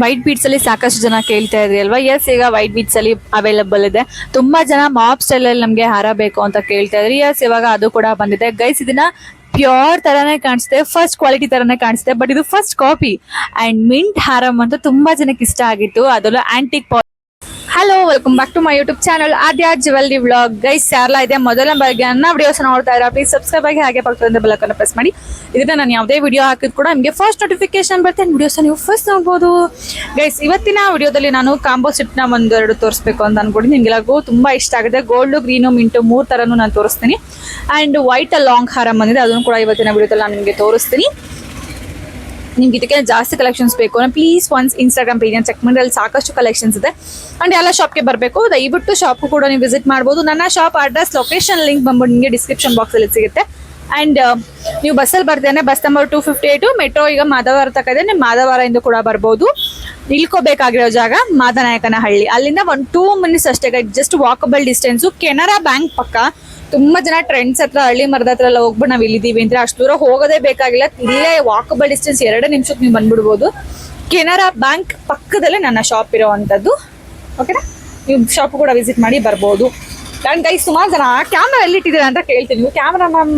White beats ಅಲ್ಲಿ ಸಾಕಷ್ಟು ಜನ ಕೇಳ್ತಾ ಇದ್ರಿ ಅಲ್ವಾ? ಎಸ್ ಈಗ ವೈಟ್ ಬೀಟ್ಸ್ ಅಲ್ಲಿ ಅವೈಲಬಲ್ ಇದೆ. ತುಂಬಾ ಜನ ಮಾಪ್ ಸ್ಟೈಲ್ ಅಲ್ಲಿ ನಮ್ಗೆ ಹಾರ ಬೇಕು ಅಂತ ಕೇಳ್ತಾ ಇದ್ರಿ. ಎಸ್ ಇವಾಗ ಅದು ಕೂಡ ಬಂದಿದೆ. ಗೈಸ್ ಇದನ್ನ ಪ್ಯೂರ್ ತರಾನೇ ಕಾಣಿಸುತ್ತೆ. ಫಸ್ಟ್ ಕ್ವಾಲಿಟಿ ತರಾನೇ ಕಾಣಿಸುತ್ತೆ. ಬಟ್ ಇದು ಫಸ್ಟ್ ಕಾಪಿ ಅಂಡ್ ಮಿಂಟ್ ಹಾರಂ ಅಂತ ತುಂಬಾ ಜನಕ್ಕೆ ಇಷ್ಟ ಆಗಿತ್ತು. ಅದರಲ್ಲೂ antique welcome back to my YouTube channel Aadya jewellery vlog guys ಯಾರಲ್ಲ ಇದೆ. ಮೊದಲ ಬಗ್ಗೆ ನನ್ನ ವಿಡಿಯೋಸ್ ನೋಡ್ತಾ ಇರೋ ಪ್ಲೀಸ್ ಸಬ್ಸ್ಕ್ರೈಬ್ ಆಗಿ ಹಾಗೆ ಪಕ್ಕದ ಬೆಲಕನ್ನು ಪ್ರೆಸ್ ಮಾಡಿ. ಇದನ್ನ ನಾನು ಯಾವುದೇ ವಿಡಿಯೋ ಹಾಕಿದ್ ಕೂಡ ನಿಮಗೆ ಫಸ್ಟ್ ನೋಟಿಫಿಕೇಶನ್ ಬರುತ್ತೆ. ವಿಡಿಯೋಸ್ ನೀವು ಫಸ್ಟ್ ನೋಡ್ಬೋದು. ಗೈಸ್ ಇವತ್ತಿನ ವಿಡಿಯೋದಲ್ಲಿ ನಾನು ಕಾಂಬೋ ನ ಒಂದೆರಡು ತೋರಿಸ್ಬೇಕು ಅಂತ ಅನ್ಕೊಂಡು ನಿಮಗೆಲ್ಲಗೂ ತುಂಬ ಇಷ್ಟ ಆಗಿದೆ ಗೋಲ್ಡ್ ಗ್ರೀನು ಮಿಂಟು ಮೂರು ತರನು ನಾನು ತೋರಿಸ್ತೀನಿ. ಅಂಡ್ ವೈಟ್ ಲಾಂಗ್ ಹಾರ ಬಂದಿದೆ. ಅದನ್ನು ಕೂಡ ಇವತ್ತಿನ ವಿಡಿಯೋದಲ್ಲಿ ನಾನು ನಿಮಗೆ ತೋರಿಸ್ತೀನಿ. ನಿಮ್ಗೆ ಇದಕ್ಕೆ ಜಾಸ್ತಿ ಕಲೆಕ್ಷನ್ಸ್ ಬೇಕು ಅಂದ್ರೆ please once Instagram page check ಮಾಡಿ ಅಲ್ಲಿ ಸಾಕಷ್ಟು ಕಲೆಕ್ಷನ್ಸ್ ಇದೆ. ಅಂಡ್ ಎಲ್ಲ ಶಾಪ್ಗೆ ಬರಬೇಕು. ದಯವಿಟ್ಟು ಶಾಪ್ ಕೂಡ ನೀವು ವಿಸಿಟ್ ಮಾಡ್ಬೋದು. ನನ್ನ ಶಾಪ್ ಅಡ್ರೆಸ್ ಲೊಕೇಶನ್ ಲಿಂಕ್ ಬಂದ್ಬಿಟ್ಟು ನಿಮಗೆ ಡಿಸ್ಕ್ರಿಪ್ಷನ್ ಬಾಕ್ಸಲ್ಲಿ ಸಿಗುತ್ತೆ. ಅಂಡ್ ನೀವು ಬಸ್ಸಲ್ಲಿ ಬರ್ತೇನೆ bus number two fifty eight metro ಈಗ ಮಾಧವಾರ ತಕ ಇದೆ. ನೀವು ಇಂದ ಕೂಡ ಬರ್ಬೋದು. ನಿಲ್ಕೋಬೇಕಾಗಿರೋ ಜಾಗ ಮಾದನಾಯಕನಹಳ್ಳಿ. ಅಲ್ಲಿಂದ ಒಂದು ಟೂ ಮಿನಿಟ್ಸ್ ಅಷ್ಟೇ just walkable distance Canara Bank ಪಕ್ಕ ತುಂಬಾ ಜನ ಟ್ರೆಂಡ್ಸ್ ಹತ್ರ, ಹಳ್ಳಿ ಮರದ ಹತ್ರ ಎಲ್ಲ ಹೋಗ್ಬಿಟ್ಟು ನಾವು ಇಲ್ಲಿದೀವಿ ಅಂದ್ರೆ ಅಷ್ಟು ದೂರ ಹೋಗೋದೇ ಬೇಕಾಗಿಲ್ಲ. ಇಲ್ಲೇ ವಾಕಬಲ್ ಡಿಸ್ಟೆನ್ಸ್ ಎರಡು ನಿಮಿಷಕ್ಕೆ ನೀವು ಬಂದ್ಬಿಡ್ಬೋದು. ಕೆನರಾ ಬ್ಯಾಂಕ್ ಪಕ್ಕದಲ್ಲೇ ನನ್ನ ಶಾಪ್ ಇರೋವಂಥದ್ದು. ಓಕೆನಾ ನೀವು ಶಾಪ್ ಕೂಡ ವಿಸಿಟ್ ಮಾಡಿ ಬರ್ಬೋದು. ನಾನು ಕೈ ಸುಮಾರು ಜನ ಕ್ಯಾಮ್ರಾ ಎಲ್ಲಿ ಇಟ್ಟಿದ್ದೀರಾ ಅಂತ ಕೇಳ್ತೀನಿ. ನೀವು ಕ್ಯಾಮ್ರಾ ಮ್ಯಾಮ್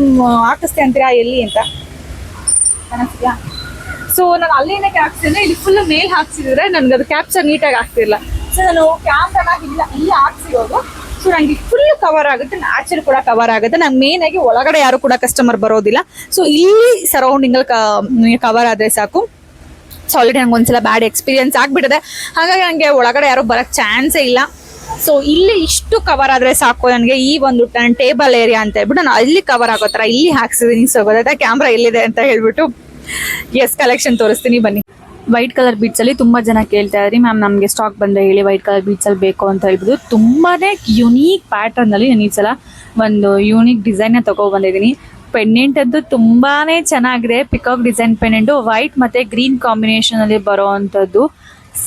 ಹಾಕಿಸ್ತೆ ಅಂತೀರಾ, ಎಲ್ಲಿ ಅಂತ? ಕಾಣಿಸ್ತಿದ್ಯಾ? ಸೊ ನಾನು ಅಲ್ಲೇನಕ್ಕೆ ಹಾಕ್ಸಿದ್ರೆ, ಇಲ್ಲಿ ಫುಲ್ ಮೇಲ್ ಹಾಕ್ಸಿದ್ರೆ ನನ್ಗೆ ಅದು ಕ್ಯಾಪ್ಚರ್ ನೀಟಾಗಿ ಆಗ್ತಿಲ್ಲ ಸೊ ನಾನು ಕ್ಯಾಮ್ರಾನ ಇಲ್ಲ, ಇಲ್ಲಿ ಹಾಕ್ಸಿರೋದು. ಸೊ ನಂಗೆ ಫುಲ್ ಕವರ್ ಆಗುತ್ತೆ. ಆಚೆ ಕೂಡ ಕವರ್ ಆಗುತ್ತೆ. ನಂಗೆ ಮೇನ್ ಆಗಿ ಒಳಗಡೆ ಯಾರು ಕೂಡ ಕಸ್ಟಮರ್ ಬರೋದಿಲ್ಲ. ಸೊ ಇಲ್ಲಿ ಸರೌಂಡಿಂಗ್ ಅಲ್ಲಿ ಕವರ್ ಆದ್ರೆ ಸಾಕು. ಸೊ ಆಲ್ರೆಡಿ ನಂಗೆ ಒಂದ್ಸಲ ಬ್ಯಾಡ್ ಎಕ್ಸ್ಪೀರಿಯನ್ಸ್ ಆಗ್ಬಿಟ್ಟಿದೆ ಹಾಗಾಗಿ ನನಗೆ ಒಳಗಡೆ ಯಾರು ಬರಕ್ ಚಾನ್ಸೇ ಇಲ್ಲ. ಸೊ ಇಲ್ಲಿ ಇಷ್ಟು ಕವರ್ ಆದ್ರೆ ಸಾಕು ನನಗೆ ಈ ಒಂದು ಟೇಬಲ್ ಏರಿಯಾ ಅಂತ ಹೇಳ್ಬಿಟ್ಟು ನಾನು ಅಲ್ಲಿ ಕವರ್ ಆಗೋ ಥರ ಇಲ್ಲಿ ಹಾಕ್ಸಿದೀನಿ. ಸೊ ಗೊತ್ತಾಯ್ತಾ? ಕ್ಯಾಮ್ರಾ ಎಲ್ಲಿದೆ ಅಂತ ಹೇಳ್ಬಿಟ್ಟು. ಎಸ್ ಕಲೆಕ್ಷನ್ ತೋರಿಸ್ತೀನಿ. ಬನ್ನಿ. ವೈಟ್ ಕಲರ್ ಬೀಟ್ಸ್ ಅಲ್ಲಿ ತುಂಬಾ ಜನ ಕೇಳ್ತಾ ಇದ್ರಿ. ಮ್ಯಾಮ್ ನಮಗೆ ಸ್ಟಾಕ್ ಬಂದ್ರೆ ಹೇಳಿ ವೈಟ್ ಕಲರ್ ಬೀಟ್ಸ್ ಅಲ್ಲಿ ಬೇಕು ಅಂತ ಹೇಳ್ಬಿಟ್ಟು ತುಂಬಾನೇ ಯುನೀಕ್ ಪ್ಯಾಟರ್ನ್ ಅಲ್ಲಿ ನಾನು ಈ ಸಲ ಒಂದು ಯೂನಿಕ್ ಡಿಸೈನ್ ತಗೋ ಬಂದಿದ್ದೀನಿ. ಪೆಂಡೆಂಟ್ ಅಂತೂ ತುಂಬಾನೇ ಚೆನ್ನಾಗಿದೆ. ಪಿಕಾಕ್ ಡಿಸೈನ್ ಪೆಂಡೆಂಟ್ ವೈಟ್ ಮತ್ತೆ ಗ್ರೀನ್ ಕಾಂಬಿನೇಷನ್ ಅಲ್ಲಿ ಬರೋ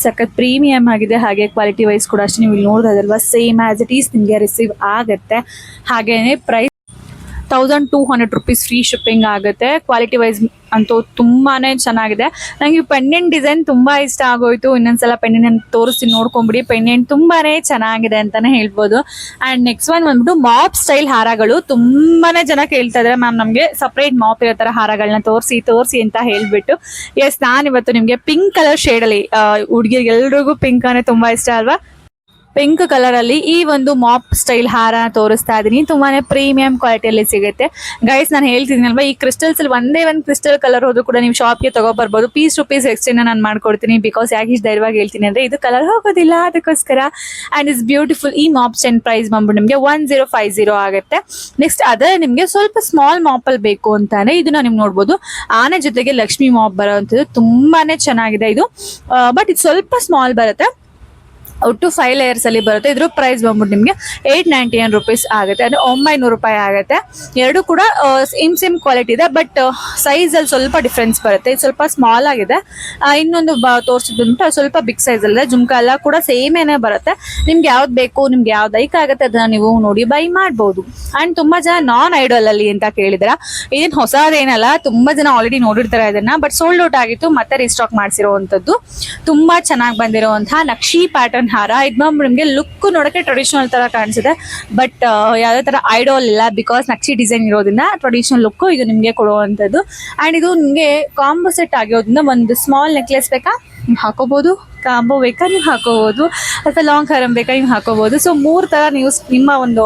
ಸಖತ್ ಪ್ರೀಮಿಯಂ ಆಗಿದೆ. ಹಾಗೆ ಕ್ವಾಲಿಟಿ ವೈಸ್ ಕೂಡ ಅಷ್ಟೇ ನೀವು ಇಲ್ಲಿ ನೋಡೋದಲ್ವಾ ಸೇಮ್ ಆಸ್ ಇಟ್ ಈಸ್ ನಿಮಗೆ ರಿಸೀವ್ ಆಗುತ್ತೆ. ಹಾಗೇನೆ price thousand two hundred rupees free shipping ಆಗುತ್ತೆ. ಕ್ವಾಲಿಟಿ ವೈಸ್ ಅಂತೂ ತುಂಬಾ ಚೆನ್ನಾಗಿದೆ. ನನಗೆ ಪೆಂಡೆಂಟ್ ಡಿಸೈನ್ ತುಂಬ ಇಷ್ಟ ಆಗೋಯ್ತು. ಇನ್ನೊಂದ್ಸಲ ಪೆಂಡೆಂಟ್ ತೋರಿಸಿ ನೋಡ್ಕೊಂಬಿಡಿ. ಪೆಂಡೆಂಟ್ ತುಂಬಾ ಚೆನ್ನಾಗಿದೆ ಅಂತಾನೆ ಹೇಳ್ಬೋದು. ಆ್ಯಂಡ್ ನೆಕ್ಸ್ಟ್ ಒನ್ ಬಂದ್ಬಿಟ್ಟು ಮಾಪ್ ಸ್ಟೈಲ್ ಹಾರಗಳು. ತುಂಬಾ ಜನ ಕೇಳ್ತಾ ಇದ್ದಾರೆ ಮ್ಯಾಮ್ ನಮಗೆ ಸಪ್ರೇಟ್ ಮಾಪ್ ಇರೋ ಥರ ಹಾರಗಳನ್ನ ತೋರಿಸಿ ತೋರಿಸಿ ಅಂತ ಹೇಳ್ಬಿಟ್ಟು. ಎಸ್ ನಾನು ಇವತ್ತು ನಿಮಗೆ ಪಿಂಕ್ ಕಲರ್ ಶೇಡಲ್ಲಿ ಎಲ್ರಿಗೂ ಪಿಂಕ್ ಅನ್ನೇ ತುಂಬ ಇಷ್ಟ ಅಲ್ವಾ? ಪಿಂಕ್ ಕಲರ್ ಅಲ್ಲಿ ಈ ಒಂದು ಮಾಪ್ ಸ್ಟೈಲ್ ಹಾರ ತೋರಿಸ್ತಾ ಇದೀನಿ ತುಂಬಾನೇ ಪ್ರೀಮಿಯಂ ಕ್ವಾಲಿಟಿಯಲ್ಲಿ ಸಿಗುತ್ತೆ. ಗೈಸ್ ನಾನು ಹೇಳ್ತಿದ್ದೀನಲ್ವಾ, ಈ ಕ್ರಿಸ್ಟಲ್ಸ್ ಅಲ್ಲಿ ಒಂದೇ ಒಂದು ಕ್ರಿಸ್ಟಲ್ ಕಲರ್ ಹೋದ್ರು ಕೂಡ ನೀವು ಶಾಪ್ಗೆ ತಗೋಬರ್ಬೋದು. ಪೀಸ್ ಟು ಪೀಸ್ ಎಕ್ಸ್ಚೇಂಜ್ ನಾನು ಮಾಡ್ಕೊಡ್ತೀನಿ ಬಿಕಾಸ್ ಯಾಕೆ ಇಷ್ಟು ಧೈರ್ಯವಾಗಿ ಹೇಳ್ತೀನಿ ಅಂದ್ರೆ ಇದು ಕಲರ್ ಹೋಗೋದಿಲ್ಲ ಅದಕ್ಕೋಸ್ಕರ. ಅಂಡ್ ಇಸ್ ಬ್ಯೂಟಿಫುಲ್ ಈ ಮಾಪ್ ಸ್ಟೆಂಡ್ ಪ್ರೈಸ್ ಬಂದ್ಬಿಟ್ಟು ನಿಮಗೆ ಒನ್ ಜೀರೋ ಫೈವ್ ಜೀರೋ ಆಗುತ್ತೆ. ನೆಕ್ಸ್ಟ್ ಅದೇ ನಿಮಗೆ ಸ್ವಲ್ಪ ಸ್ಮಾಲ್ ಮಾಪ್ ಅಲ್ಲಿ ಬೇಕು ಅಂತಾನೆ ಇದನ್ನ ನೀವು ನೋಡ್ಬೋದು. ಆನೆ ಜೊತೆಗೆ ಲಕ್ಷ್ಮಿ ಮಾಪ್ ಬರೋವಂಥದ್ದು ತುಂಬಾನೇ ಚೆನ್ನಾಗಿದೆ ಇದು. ಬಟ್ ಇದು ಸ್ವಲ್ಪ ಸ್ಮಾಲ್ ಬರುತ್ತೆ. ಒಟ್ಟು ಫೈವ್ ಲೇಯರ್ಸ್ ಅಲ್ಲಿ ಬರುತ್ತೆ. ಇದ್ರ ಪ್ರೈಸ್ ಬಂದ್ಬಿಟ್ಟು ನಿಮಗೆ ಏಯ್ಟ್ ನೈಂಟಿ ನೈನ್ ರುಪೀಸ್ ಆಗುತ್ತೆ. ಅಂದ್ರೆ ಒಂಬೈನೂರು ರೂಪಾಯಿ ಆಗುತ್ತೆ. ಎರಡು ಕೂಡ ಸೇಮ್ ಸೇಮ್ ಕ್ವಾಲಿಟಿ ಇದೆ. ಬಟ್ ಸೈಜ್ ಅಲ್ಲಿ ಸ್ವಲ್ಪ ಡಿಫ್ರೆನ್ಸ್ ಬರುತ್ತೆ. ಇದು ಸ್ವಲ್ಪ ಸ್ಮಾಲ್ ಆಗಿದೆ. ಇನ್ನೊಂದು ಬ ಅದು ಸ್ವಲ್ಪ ಬಿಗ್ ಸೈಜ್ ಅಲ್ಲಿದೆ ಜುಮ್ಕ ಎಲ್ಲ ಕೂಡ ಸೇಮ್ ಏನೇ ಬರುತ್ತೆ. ನಿಮ್ಗೆ ಯಾವ್ದು ಬೇಕು, ನಿಮ್ಗೆ ಯಾವ್ದು ಐಕ್ ಆಗುತ್ತೆ ಅದನ್ನ ನೀವು ನೋಡಿ ಬೈ ಮಾಡ್ಬೋದು. ಅಂಡ್ ತುಂಬಾ ಜನ ನಾನ್ ಐಡಲ್ ಅಲ್ಲಿ ಅಂತ ಕೇಳಿದ್ರ. ಇದೇನು ಹೊಸದೇನಲ್ಲ, ತುಂಬಾ ಜನ ಆಲ್ರೆಡಿ ನೋಡಿರ್ತಾರೆ ಇದನ್ನ. ಬಟ್ ಸೋಲ್ಡ್ ಔಟ್ ಆಗಿತ್ತು, ಮತ್ತೆ ರೀಸ್ಟಾಕ್ ಮಾಡಿಸಿರುವಂತದ್ದು ತುಂಬಾ ಚೆನ್ನಾಗಿ ಬಂದಿರುವಂತಹ ನಕ್ಷಿ ಪ್ಯಾಟರ್ನ್ ಹಾರ. ಇದು ನಿಮಗೆ ಲುಕ್ ನೋಡೋಕೆ ಟ್ರೆಡಿಷನಲ್ ತರ ಕಾಣಿಸುತ್ತೆ ಬಟ್ ಯಾವುದೇ ತರ ಐಡೋಲ್ ಇಲ್ಲ ಬಿಕಾಸ್ ನಕ್ಷಿ ಡಿಸೈನ್ ಇರೋದ್ರಿಂದ ಟ್ರೆಡಿಷನಲ್ ಲುಕ್ ಇದು ನಿಮಗೆ ಕೊಡುವಂಥದ್ದು. ಅಂಡ್ ಇದು ನಿಮಗೆ ಕಾಂಬೋ ಸೆಟ್ ಆಗಿರೋದ್ರಿಂದ ಒಂದು ಸ್ಮಾಲ್ ನೆಕ್ಲೆಸ್ ಬೇಕಾ? ನೀವು ಹಾಕೋಬಹುದು ಕಾಂಬೋ ಬೇಕಾ? ನೀವು ಹಾಕೋಬಹುದು ಅಥವಾ ಲಾಂಗ್ ಹರಂ ಬೇಕಾ? ನೀವು ಹಾಕೋಬಹುದು ಸೊ ಮೂರು ತರ ನೀವು ನಿಮ್ಮ ಒಂದು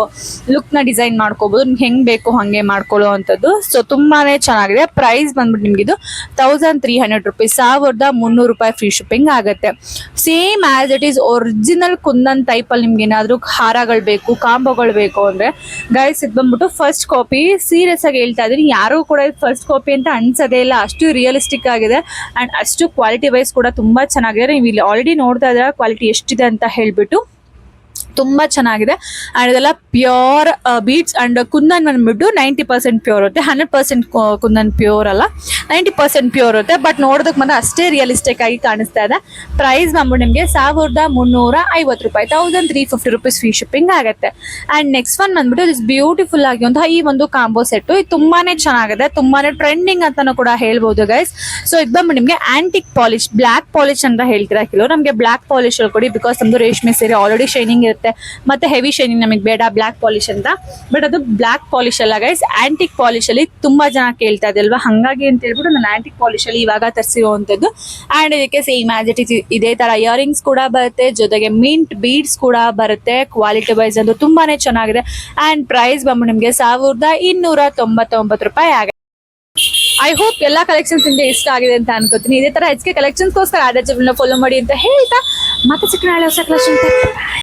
ಲುಕ್ನ ಡಿಸೈನ್ ಮಾಡ್ಕೋಬಹುದು ನಿಮ್ಗೆ ಹೆಂಗೆ ಬೇಕು, ಹಾಗೆ ಮಾಡ್ಕೊಳ್ಳೋ ಅಂಥದ್ದು. ಸೊ ತುಂಬಾನೇ ಚೆನ್ನಾಗಿದೆ. ಪ್ರೈಸ್ ಬಂದ್ಬಿಟ್ಟು ನಿಮ್ಗೆ ಇದು ತೌಸಂಡ್ ತ್ರೀ ಹಂಡ್ರೆಡ್ ರುಪೀಸ್ ಸಾವಿರದ ಮುನ್ನೂರು ರೂಪಾಯಿ ಫ್ರೀ ಶಿಪ್ಪಿಂಗ್ ಆಗುತ್ತೆ. Same as it is original kundan ಟೈಪಲ್ಲಿ ನಿಮ್ಗೆ ಏನಾದರೂ ಹಾರಗಳು ಬೇಕು, ಕಾಂಬೋಗಳು ಬೇಕು ಅಂದ್ರೆ ಗೈಸ್ ಇದು ಬಂದ್ಬಿಟ್ಟು ಫಸ್ಟ್ ಕಾಪಿ ಸೀರಿಯಸ್ ಆಗಿ ಹೇಳ್ತಾ ಇದ್ದೀನಿ. ಯಾರು ಕೂಡ ಇದು ಫಸ್ಟ್ ಕಾಪಿ ಅಂತ ಅನ್ಸೋದೇ ಇಲ್ಲ. ಅಷ್ಟು ರಿಯಲಿಸ್ಟಿಕ್ ಆಗಿದೆ. ಅಂಡ್ ಅಷ್ಟು ಕ್ವಾಲಿಟಿ ವೈಸ್ ಕೂಡ ತುಂಬಾ ಚೆನ್ನಾಗಿದೆ. ನೀವು ಇಲ್ಲಿ ಆಲ್ರೆಡಿ ನೋಡ್ತಾ ಇದ್ರೆ ಕ್ವಾಲಿಟಿ ಎಷ್ಟಿದೆ ಅಂತ ಹೇಳ್ಬಿಟ್ಟು ತುಂಬಾ ಚೆನ್ನಾಗಿದೆ. ಅಂಡ್ ಇದೆಲ್ಲ ಪ್ಯೂರ್ ಬೀಟ್ಸ್ ಅಂಡ್ ಕುಂದನ್ ಬಂದ್ಬಿಟ್ಟು ನೈಂಟಿ ಪರ್ಸೆಂಟ್ ಪ್ಯೂರ್ ಇರುತ್ತೆ. ಹಂಡ್ರೆಡ್ ಪರ್ಸೆಂಟ್ ಕುಂದನ್ ಪ್ಯೂರ್ ಅಲ್ಲ. ನೈಂಟಿ ಪರ್ಸೆಂಟ್ ಪ್ಯೂರ್ ಇರುತ್ತೆ. ಬಟ್ ನೋಡೋದಕ್ಕೆ ಮಾತ್ರ ಅಷ್ಟೇ ರಿಯಲಿಸ್ಟಿಕ್ ಆಗಿ ಕಾಣಿಸ್ತಾ ಇದೆ. ಪ್ರೈಸ್ ಬಂದ್ಬಿಟ್ಟು ನಿಮಗೆ ಸಾವಿರದ ಮುನ್ನೂರ ಐವತ್ತು ರೂಪಾಯಿ thousand three fifty rupees free shipping ಆಗುತ್ತೆ. ಅಂಡ್ ನೆಕ್ಸ್ಟ್ ಒನ್ ಬಂದ್ಬಿಟ್ಟು ಇಸ್ ಬ್ಯೂಟಿಫುಲ್ ಆಗಿರುವಂತಹ ಈ ಒಂದು ಕಾಂಬೋ ಸೆಟ್ ಇದು ತುಂಬಾನೇ ಚೆನ್ನಾಗಿದೆ, ತುಂಬಾನೇ ಟ್ರೆಂಡಿಂಗ್ ಅಂತಾನು ಕೂಡ ಹೇಳ್ಬೋದು ಗೈಸ್ ಸೊ ಇದು ಬಂದ್ಬಿಟ್ಟು ನಿಮಗೆ ಆಂಟಿಕ್ ಪಾಲಿಶ್ ಬ್ಲ್ಯಾಕ್ ಪಾಲಿಶ್ ಅಂತ ಹೇಳ್ತೀರಾ ಕೆಲವು ನಮಗೆ ಬ್ಲ್ಯಾಕ್ ಪಾಲಿಶ್ ಅಲ್ಲಿ ಕೊಡಿ ಬಿಕಾಸ್ ನಮ್ದು ರೇಷ್ಮೆ ಸೀರೆ ಆಲ್ರೆಡಿ ಶೈನಿಂಗ್ ಮತ್ತೆ ಹೆವಿ ಶೈನಿಂಗ್ ನಮಗೆ ಬೇಡ ಬ್ಲ್ಯಾಕ್ ಪಾಲಿಶ್ ಅಂತ. ಬಟ್ ಅದು ಬ್ಲಾಕ್ ಪಾಲಿಶ್ ಅಲ್ಲ ಗೈಸ್ ಆಂಟಿಕ್ ಪಾಲಿಶ್ ಅಲ್ಲಿ ತುಂಬಾ ಜನ ಕೇಳ್ತಾ ಇದೆ ಅಲ್ವಾ? ಹಂಗಾಗಿ ಅಂತ ಹೇಳ್ಬಿಟ್ಟು ನಾನು ಆಂಟಿಕ್ ಪಾಲಿಶ್ ಅಲ್ಲಿ ಇವಾಗ ತರಿಸಿರುವಂತದ್ದು ಅಂಡ್ ಇದಕ್ಕೆ ಸೇಮ್ ಆಸ್ ಇಟ್ ಇದೇ ತರ ಇಯರಿಂಗ್ಸ್ ಕೂಡ ಬರುತ್ತೆ. ಜೊತೆಗೆ ಮಿಂಟ್ ಬೀಡ್ಸ್ ಕೂಡ ಬರುತ್ತೆ. ಕ್ವಾಲಿಟಿ ವೈಸ್ ಅಂತೂ ತುಂಬಾನೇ ಚೆನ್ನಾಗಿದೆ. ಅಂಡ್ ಪ್ರೈಸ್ ಬಂದು ನಿಮಗೆ ಸಾವಿರದ ಇನ್ನೂರ ತೊಂಬತ್ತೊಂಬತ್ತು ರೂಪಾಯಿ ಆಗುತ್ತೆ ಐ ಹೋಪ್ ಎಲ್ಲ ಕಲೆಕ್ಷನ್ಸ್ ನಿಮಗೆ ಇಷ್ಟ ಆಗಿದೆ ಅಂತ ಅನ್ಕೋತೀನಿ. ಇದೇ ತರ ಹೆಚ್ಚಿಗೆ ಕಲೆಕ್ಷನ್ಸ್ಗೋಸ್ಕರ ಆದ ಫಾಲೋ ಮಾಡಿ ಅಂತ ಹೇಳ್ತಾ. ಮತ್ತೆ ಚಿಕ್ಕ ಹೊಸ ಕಲೆಕ್ಷನ್